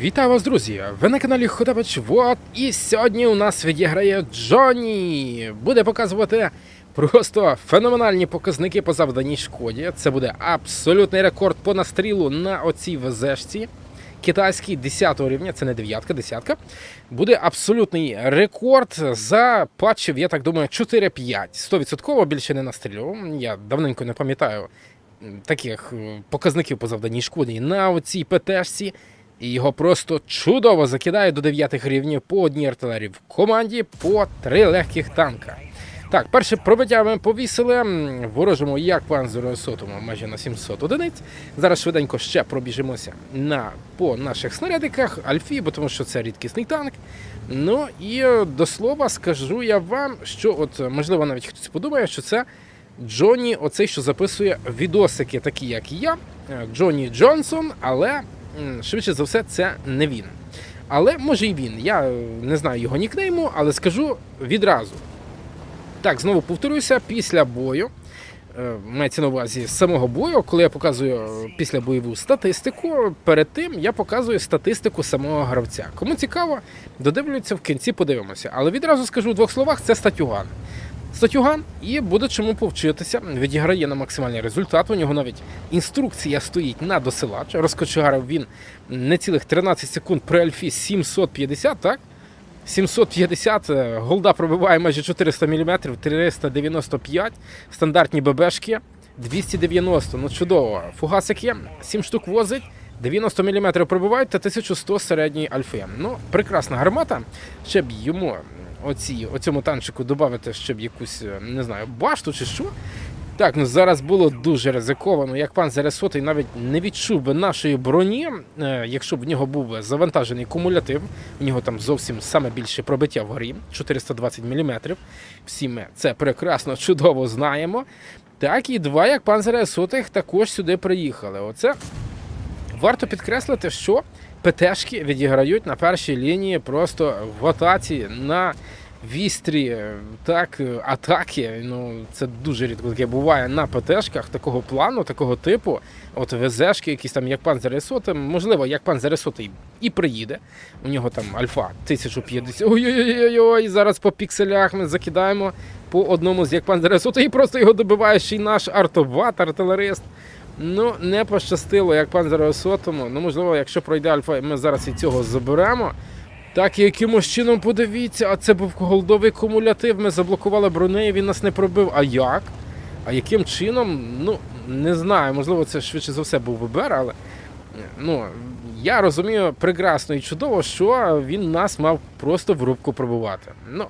Вітаю вас, друзі! Ви на каналі Ходабач Вот, і сьогодні у нас відіграє Джонні. Буде показувати просто феноменальні показники по завданій шкоді. Це буде абсолютний рекорд по настрілу на оцій ВЗшці. Китайський 10 рівня, це не дев'ятка, десятка. Буде абсолютний рекорд за патчів, я так думаю, 4-5. 100% більше не настрілював. Я давненько не пам'ятаю таких е, показників по завданій шкоді на оцій ПТшці. І його просто чудово закидає до 9 рівнів по одній артилерії в команді по три легких танка. Так, перше пробиття ми повісили м, ворожому як панзеру сотому майже на 700 одиниць. Зараз швиденько ще пробіжимося на, по наших снарядиках Альфі, бо тому що це рідкісний танк. Ну і е, до слова скажу я вам, що от е, можливо навіть хтось подумає, що це Джонні, оцей, що записує відосики, такі як я, е, Джонні Джонсон, але швидше за все це не він. Але може і він. Я е, не знаю його нікнейму, але скажу відразу. Так, знову повторюся, після бою. е, Мається на увазі з самого бою, коли я показую е, після бойову статистику, перед тим я показую статистику самого гравця. Кому цікаво, додивлюється в кінці, подивимося. Але відразу скажу в двох словах: це статюган. Статюган і буде чому повчитися. Відіграє на максимальний результат. У нього навіть інструкція стоїть на досилач. Розкочегарив він не цілих 13 секунд при альфі 750, так? 750, е, голда пробиває майже 400 мм, 395, стандартні ББшки 290, ну чудово. Фугасики 7 штук возить, 90 мм пробивають та 1100 середньої альфи. Ну, прекрасна гармата. Ще б йому оці, оцьому танчику додати ще б якусь, е, не знаю, башту чи що. Так, ну зараз було дуже ризиковано. Як пан Заресотий навіть не відчув би нашої броні, е, якщо б в нього був завантажений кумулятив, в нього там зовсім саме більше пробиття вгорі 420 мм. Всі ми це прекрасно, чудово знаємо. Так, і два, як пан Заресотих, також сюди приїхали. Оце варто підкреслити, що ПТшки відіграють на першій лінії просто в атаці на вістрі, е, так, е, атаки. Ну, це дуже рідко таке буває на ПТшках такого плану, такого типу. От ВЗшки, якісь там, як пан Заресоти, можливо, як пан Заресотий і приїде. У нього там альфа 1050. Ой-ой-ой, зараз по пікселях ми закидаємо по одному з як пан Заресотий, і просто його добиває ще й наш артоват, артилерист. Ну, не пощастило, як пан Заресотому. Ну, можливо, якщо пройде альфа, ми зараз і цього заберемо. Так, і якимось чином подивіться, а це був голдовий кумулятив. Ми заблокували бронею, він нас не пробив. А як? А яким чином? Ну, не знаю, можливо, це швидше за все був ВБР, але ну, я розумію прекрасно і чудово, що він нас мав просто в рубку пробувати. Ну,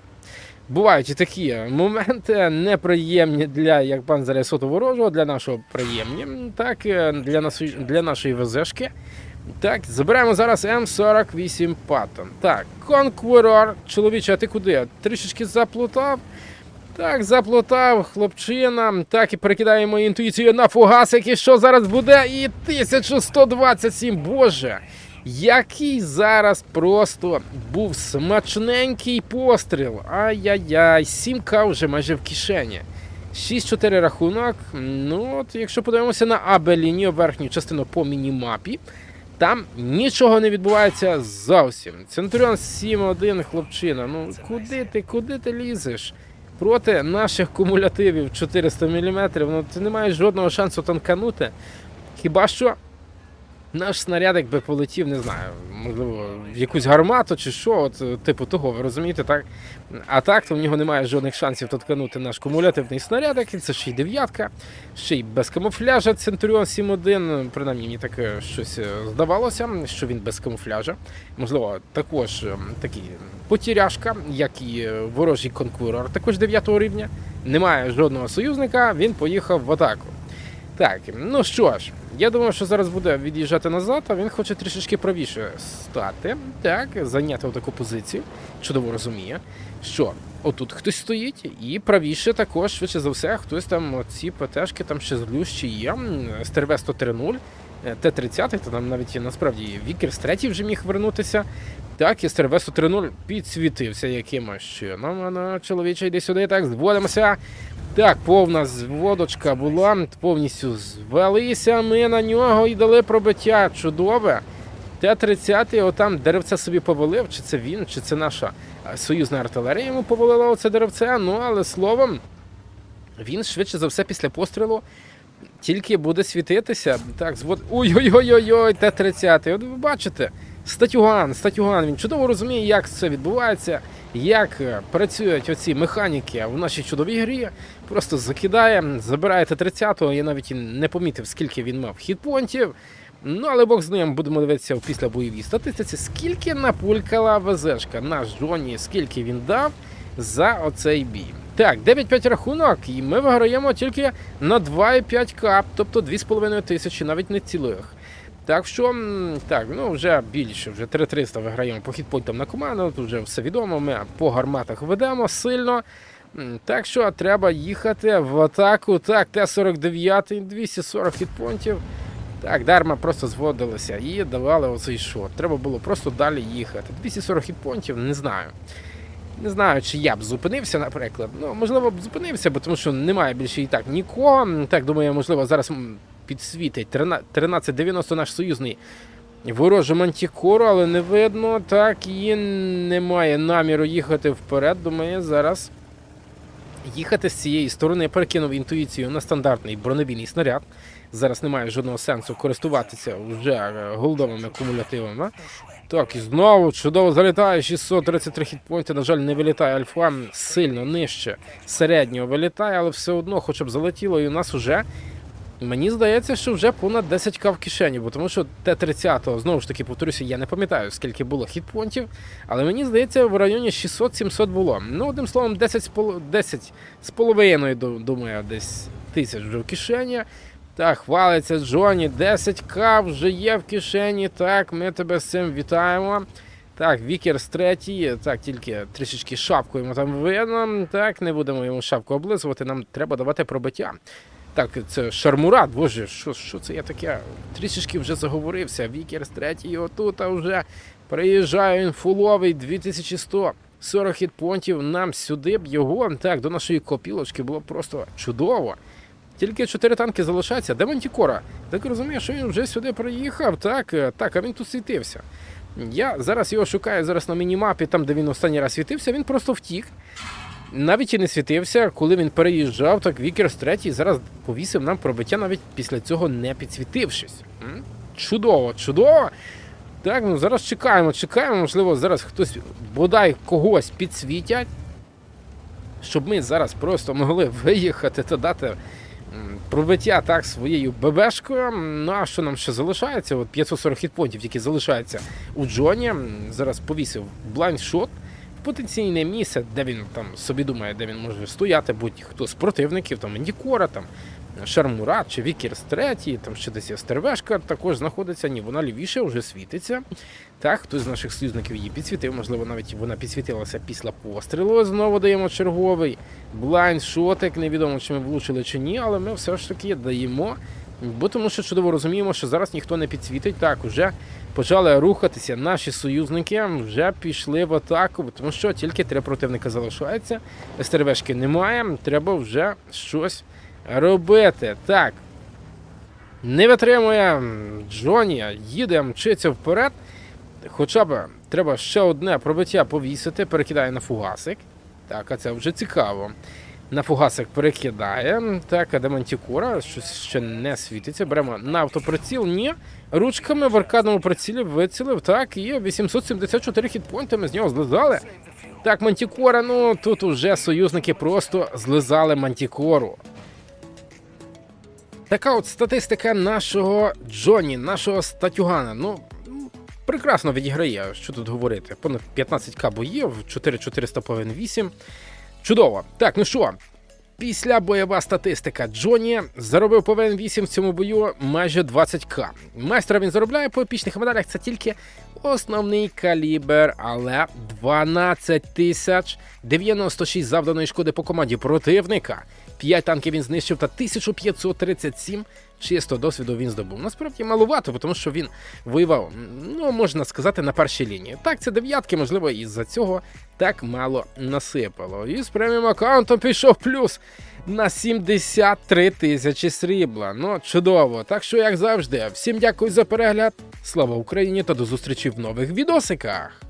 бувають і такі моменти неприємні для як пан Зарясоту ворожого, для нашого приємні, так і для нашої, для нашої ВЗшки. Так, забираємо зараз М48 Паттон. Так, Конкурор. Чоловіче, а ти куди? Трішечки заплутав. Так, заплутав хлопчина. Так, і перекидаємо інтуїцію на фугасики. Що зараз буде? І 1127. Боже. Який зараз просто був смачненький постріл. Ай-яй-яй, 7К вже майже в кишені. 6-4 рахунок. Ну, от, якщо подивимося на АБ лінію верхню частину по мінімапі, там нічого не відбувається зовсім. Центуріон 7-1, хлопчина. Ну куди ти, куди ти лізеш? Проти наших кумулятивів 400 мм, ну ти не маєш жодного шансу танканути. Хіба що наш снарядик би полетів, не знаю, можливо, в якусь гармату чи що, от, типу того, ви розумієте, так? А так, то в нього немає жодних шансів татканути наш кумулятивний снарядик, і це ще й дев'ятка, ще й без камуфляжа Центуріон 7.1, принаймні мені таке щось е, здавалося, що він без камуфляжа. Можливо, також е, такий потіряшка, як і е, ворожий конкурор, також 9 рівня. Немає жодного союзника, він поїхав в атаку. Так, ну що ж, я думаю, що зараз буде від'їжджати назад, а він хоче трішечки правіше стати. Так, зайняти таку позицію. Чудово розуміє, що отут хтось стоїть, і правіше також, швидше за все, хтось там ці ПТшки там ще злющі є. Стерве 130 Т-30, то там навіть насправді Вікерс 3 вже міг вернутися. Так, і Стерве 130 підсвітився якимось чином. Ну, чоловіче, йди сюди, так, зводимося. Так, повна зводочка була, повністю звелися ми на нього і дали пробиття. Чудове. Т-30, отам деревце собі повалив, чи це він, чи це наша союзна артилерія йому повалила оце деревце. Ну, але словом, він швидше за все після пострілу тільки буде світитися. Так, звод. Ой-ой-ой-ой, Т-30. От ви бачите, статюган, статюган. Він чудово розуміє, як це відбувається, як е, працюють оці механіки в нашій чудовій грі. Просто закидає, забирає Т-30. Я навіть не помітив, скільки він мав хітпонтів. Ну, але Бог з ним будемо дивитися після бойовій статистиці, скільки напулькала ВЗшка наш Джоні, скільки він дав за оцей бій. Так, 9-5 рахунок, і ми виграємо тільки на 2,5 кап, тобто 2,5 тисячі, навіть не цілих. Так що, так, ну вже більше, вже 3-300 виграємо по хітпоінтам на команду, тут вже все відомо, ми по гарматах ведемо сильно. Так що треба їхати в атаку. Так, Т-49, 240 хітпонтів. Так, дарма просто зводилися і давали оцей шот. Треба було просто далі їхати. 240 хітпонтів, не знаю. Не знаю, чи я б зупинився, наприклад. Ну, можливо, б зупинився, бо тому що немає більше і так нікого. Так, думаю, можливо, зараз підсвітить 1390 наш союзний ворожу мантікору, але не видно. Так, і немає наміру їхати вперед. Думаю, зараз їхати з цієї сторони. Я перекинув інтуїцію на стандартний бронебійний снаряд. Зараз немає жодного сенсу користуватися вже е, голдовими кумулятивами. Так, і знову чудово залітає 633 хітпойнти. На жаль, не вилітає альфа сильно нижче середнього вилітає, але все одно, хоча б залетіло, і у нас уже. Мені здається, що вже понад 10к в кишені, бо тому що Т-30, знову ж таки, повторюся, я не пам'ятаю, скільки було хітпонтів, але мені здається, в районі 600-700 було. Ну, одним словом, 10 з, поло... 10 з половиною, думаю, десь тисяч вже в кишені. Так, хвалиться Джоні, 10к вже є в кишені. Так, ми тебе з цим вітаємо. Так, Вікерс третій. Так, тільки трішечки шапку йому там видно. Так, не будемо йому шапку облизувати, нам треба давати пробиття. Так, це Шармурат, боже, що, що це я таке? Трішечки вже заговорився. Вікерс третій, отут а вже приїжджає він фуловий 2100. 40 хітпонтів нам сюди б його. Так, до нашої копілочки було просто чудово. Тільки чотири танки залишаються. Де Мантікора? Так розумію, що він вже сюди приїхав. Так, е, так, а він тут світився. Я зараз його шукаю зараз на мінімапі, там, де він останній раз світився, він просто втік. Навіть і не світився, коли він переїжджав, так Вікерс третій зараз повісив нам пробиття, навіть після цього не підсвітившись. Чудово, чудово. Так, ну зараз чекаємо, чекаємо, можливо, зараз хтось бодай когось підсвітять, щоб ми зараз просто могли виїхати та дати пробиття так своєю ББшкою. Ну а що нам ще залишається? От 540 хітпонтів, які залишаються у Джоні. Зараз повісив блайндшот потенційне місце, де він там собі думає, де він може стояти, будь-хто з противників, там Індікора, там Шармурат чи Вікерс третій, там ще десь Стервешка також знаходиться. Ні, вона лівіше вже світиться. Так, хтось з наших союзників її підсвітив, можливо, навіть вона підсвітилася після пострілу. Знову даємо черговий блайнд-шотик. Невідомо, чи ми влучили чи ні, але ми все ж таки даємо. Бо тому що чудово розуміємо, що зараз ніхто не підсвітить. Так, вже почали рухатися наші союзники, вже пішли в атаку, тому що тільки три противника залишаються. СТРВшки немає, треба вже щось робити. Так. Не витримує Джоні, їде, мчиться вперед. Хоча б треба ще одне пробиття повісити, перекидає на фугасик. Так, а це вже цікаво. На фугасик перекидає. Так, а де? Щось ще не світиться. Беремо на автоприціл. Ні. Ручками в аркадному прицілі вицілив. Так, і 874 хітпойнтами з нього злизали. Так, мантікора, ну тут уже союзники просто злизали мантікору. Така от статистика нашого Джоні, нашого статюгана. Ну, прекрасно відіграє, що тут говорити. Понад 15к боїв, 4400 повин 8. Чудово. Так, ну що, після бойова статистика. Джоні заробив по ВН 8 в цьому бою майже 20к. Майстра він заробляє по епічних медалях. Це тільки основний калібр, але 12 тисяч 96 завданої шкоди по команді противника. 5 танків він знищив та 1537 чисто досвіду він здобув. Насправді малувато, тому що він воював, ну можна сказати, на першій лінії. Так, це дев'ятки, можливо, із-за цього так мало насипало. І з преміум аккаунтом пішов плюс на 73 тисячі срібла. Ну, чудово. Так що, як завжди, всім дякую за перегляд. Слава Україні та до зустрічі в нових відосиках.